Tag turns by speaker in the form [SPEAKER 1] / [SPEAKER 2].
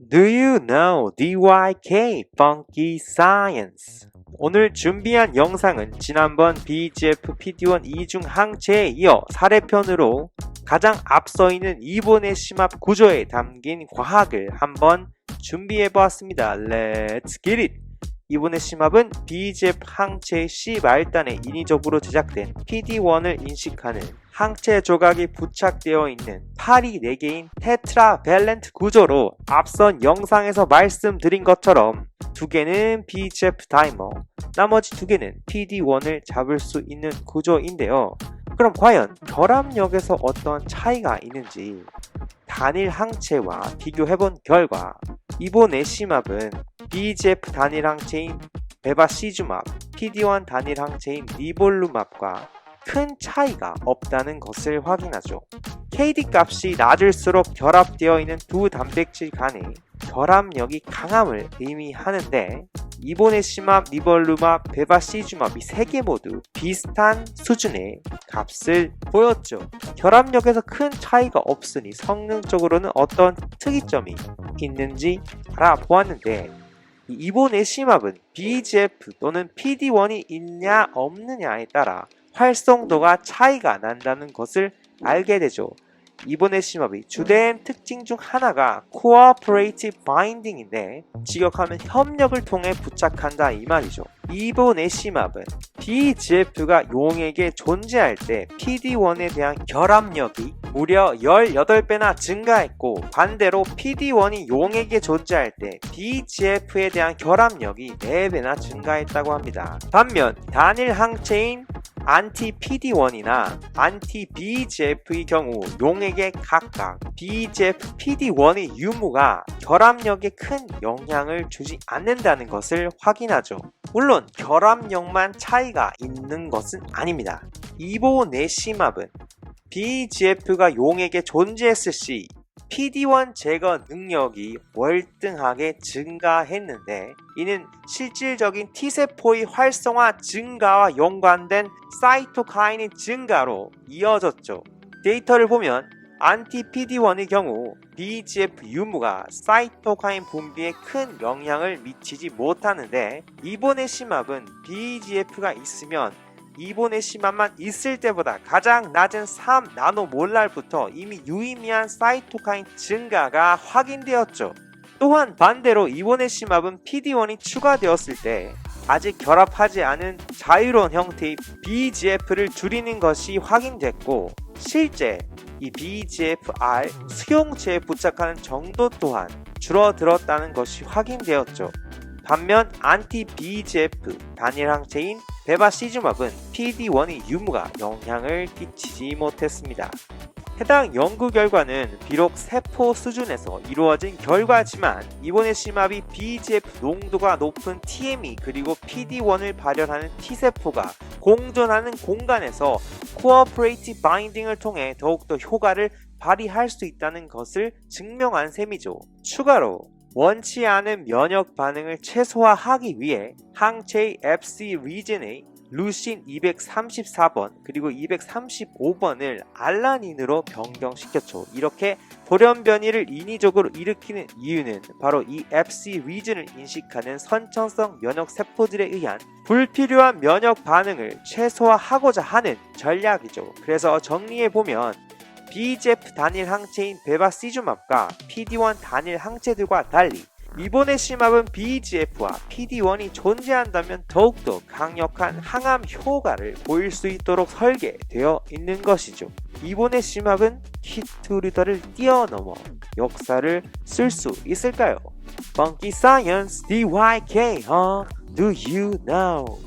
[SPEAKER 1] Do you know DYK Funky Science? 오늘 준비한 영상은 지난번 BGF PD1 이중 항체에 이어 사례편으로 가장 앞서 있는 이본의 심합 구조에 담긴 과학을 한번 준비해 보았습니다. Let's get it! 이본의 심합은 BGF 항체 C 말단에 인위적으로 제작된 PD1을 인식하는 항체 조각이 부착되어 있는 팔이 4개인 테트라밸런트 구조로 앞선 영상에서 말씀드린 것처럼 두 개는 BGF 다이머, 나머지 두 개는 PD1을 잡을 수 있는 구조인데요. 그럼 과연 결합력에서 어떤 차이가 있는지 단일 항체와 비교해본 결과 이번의 심합은 BGF 단일 항체인 베바시주맙, PD1 단일 항체인 리볼루맙과 큰 차이가 없다는 것을 확인하죠. KD 값이 낮을수록 결합되어 있는 두 단백질 간의 결합력이 강함을 의미하는데 이번의 심합, 리벌루맙, 베바시주맙 이 세 개 모두 비슷한 수준의 값을 보였죠. 결합력에서 큰 차이가 없으니 성능적으로는 어떤 특이점이 있는지 알아보았는데 이 이번의 심합은 BGF 또는 PD1이 있냐 없느냐에 따라 활성도가 차이가 난다는 것을 알게 되죠. 이번의 심합의 주된 특징 중 하나가 Cooperative Binding인데 직역하면 협력을 통해 부착한다 이 말이죠. 이번의 심합은 BGF가 용액에 존재할 때 PD1에 대한 결합력이 무려 18배나 증가했고 반대로 PD1이 용액에 존재할 때 BGF에 대한 결합력이 4배나 증가했다고 합니다. 반면 단일 항체인 안티 PD1이나 안티 BGF의 경우 용액에 각각 BGF PD1의 유무가 결합력에 큰 영향을 주지 않는다는 것을 확인하죠. 물론 결합력만 차이가 있는 것은 아닙니다. 이보네시맙은 BGF가 용액에 존재했을 시 PD1 제거 능력이 월등하게 증가했는데 이는 실질적인 T세포의 활성화 증가와 연관된 사이토카이닌 증가로 이어졌죠. 데이터를 보면 안티 PD1의 경우 BGF 유무가 사이토카인 분비에 큰 영향을 미치지 못하는데 이번의 심합은 BGF가 있으면 이번의 심합만 있을 때보다 가장 낮은 3 나노몰랄부터 이미 유의미한 사이토카인 증가가 확인되었죠. 또한 반대로 이번의 심합은 PD1이 추가되었을 때 아직 결합하지 않은 자유로운 형태의 BGF를 줄이는 것이 확인됐고 실제 이 BGFR 수용체에 부착하는 정도 또한 줄어들었다는 것이 확인되었죠. 반면 안티 BGF 단일 항체인 베바시즈맙은 PD1의 유무가 영향을 끼치지 못했습니다. 해당 연구 결과는 비록 세포 수준에서 이루어진 결과지만 이번의 심합이 BGF 농도가 높은 TME 그리고 PD1을 발현하는 T세포가 공존하는 공간에서 코어프레이티 바인딩을 통해 더욱더 효과를 발휘할 수 있다는 것을 증명한 셈이죠. 추가로 원치 않은 면역 반응을 최소화하기 위해 항체의 FC 리젠의 루신 234번 그리고 235번을 알라닌으로 변경시켰죠. 이렇게 돌연 변이를 인위적으로 일으키는 이유는 바로 이 FC 리즌을 인식하는 선천성 면역 세포들에 의한 불필요한 면역 반응을 최소화하고자 하는 전략이죠. 그래서 정리해 보면 BGF 단일 항체인 베바시주맙과 PD1 단일 항체들과 달리 이번의 심합은 BGF와 PD1이 존재한다면 더욱더 강력한 항암 효과를 보일 수 있도록 설계되어 있는 것이죠. 이번의 심합은 키트리더를 뛰어넘어 역사를 쓸 수 있을까요? Funky Science DYK, huh? Do you know?